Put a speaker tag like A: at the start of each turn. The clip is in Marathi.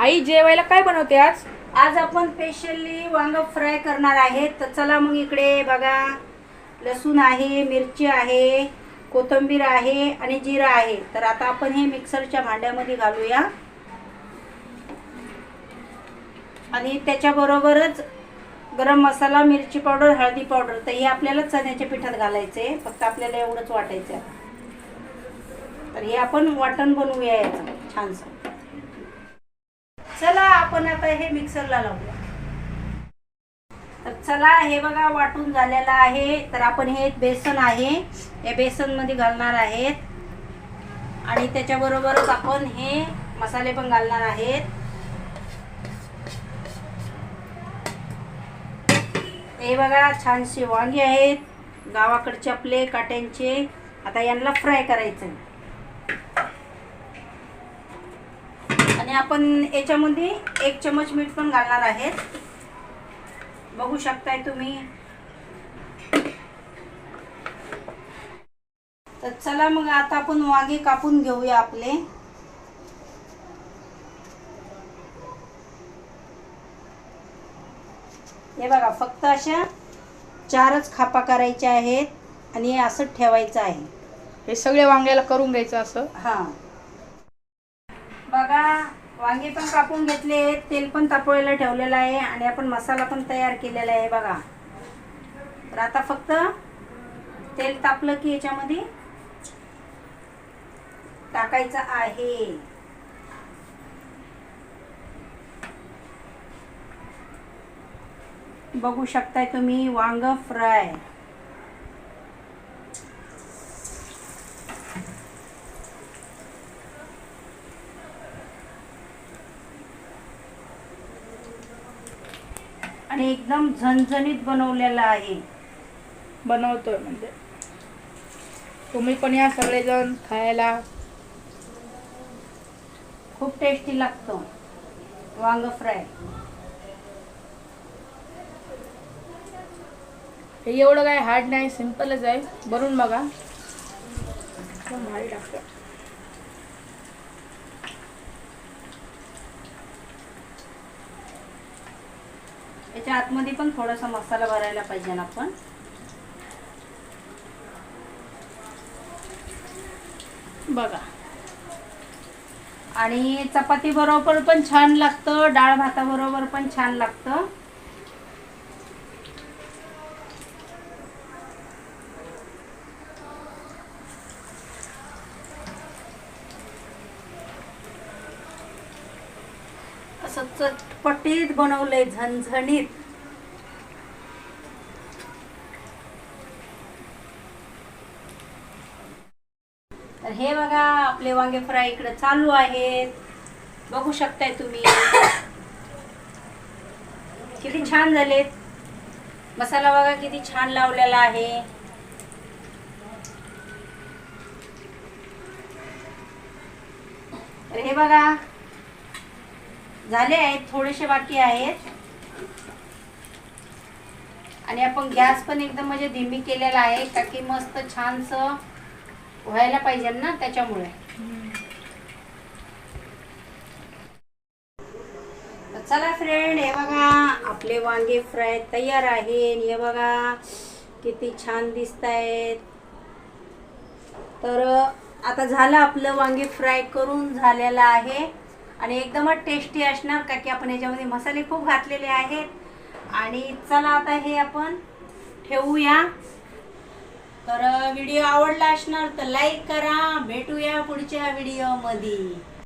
A: आई जेवायला काय बनवते आज?
B: आज आपण स्पेशली वांग फ्राय करणार आहेत. तर चला मग इकडे बघा. लसूण आहे मिरची आहे कोथिंबीर आहे आणि जिरा आहे. तर आता आपण हे मिक्सरच्या भांड्यामध्ये घालूया. आणि त्याच्याबरोबरच गरम मसाला मिरची पावडर हळदी पावडर. तर हे आपल्याला चण्याच्या पिठात घालायचं. आहे फक्त आपल्याला एवढंच वाटायचं आहे तर हे आपण वाटण बनवूया याचं छानसं. चला आपण आता हे मिक्सरला लावूया. तर चला हे बघा वाटून झालेलं आहे. तर आपण हे बेसन आहे. या बेसनमध्ये घालणार आहेत. आणि त्याच्याबरोबरच आपण हे मसाले पण घालणार आहेत. हे बघा छानसे वांगे आहेत. गावाकडचे आपले काट्यांचे. आता यांना फ्राय करायचं आणि आपण याच्यामध्ये एक चमच मीठ पण घालणार आहेत. बघू शकताय तुम्ही. तर चला मग आता आपण वांगे कापून घेऊया आपले. हे बघा फक्त अशा चारच खापा करायच्या आहेत आणि हे असं ठेवायचं आहे.
A: हे सगळे वांग्याला करून घ्यायचं असं?
B: हा. बघा वांगे पण कापून घेतले तेल पण तापवायला ठेवलेलं आहे आणि आपण मसाला पण तयार केलेला आहे बघा. तर आता फक्त तेल तापलं की याच्यामध्ये टाकायचं आहे. बघू शकताय तुम्ही वांग फ्राय. आणि एकदम झणझणीत बनवलेला आहे.
A: बनवतोय म्हणजे. तुम्ही पण या सगळेजण खायला.
B: खूप टेस्टी लागतं. वांग फ्राय.
A: हे एवढं काय हार्ड नाही सिम्पलच आहे. बनवून बघा. भारी लागतं.
B: याच्या आतमध्ये पण थोडासा मसाला भरायला पाहिजे ना आपण. बघा. आणि चपाती बरोबर पण छान लागतं डाळ भाताबरोबर पण छान लागतं. असं चटपटीत बनवलंय झणझणीत. तर हे बघा आपले वांगे फ्राय इकडे चालू आहेत. बघू शकताय तुम्ही. किती छान झालेत. मसाला बघा किती छान लावलेला आहे. तर हे बघा झाले आहेत थोडेसे बाकी आहेत. आणि आपण गॅस पण एकदम म्हणजे धीमी केलेला आहे का की मस्त छानस व्हायला पाहिजे ना त्याच्यामुळे. चला फ्रेंड हे बघा आपले वांगे फ्राय तयार आहे हे बघा किती छान दिसत आहेत तर आता झालं आपलं वांगे फ्राय करून झालेलं आहे. आणि एकदमच टेस्टी असणार का की आपण याच्यामध्ये मसाले खूप घातलेले आहेत. आणि चला आता हे आपण ठेवूया. तर व्हिडिओ आवडला असणार तर लाईक करा. भेटूया पुढच्या व्हिडिओमध्ये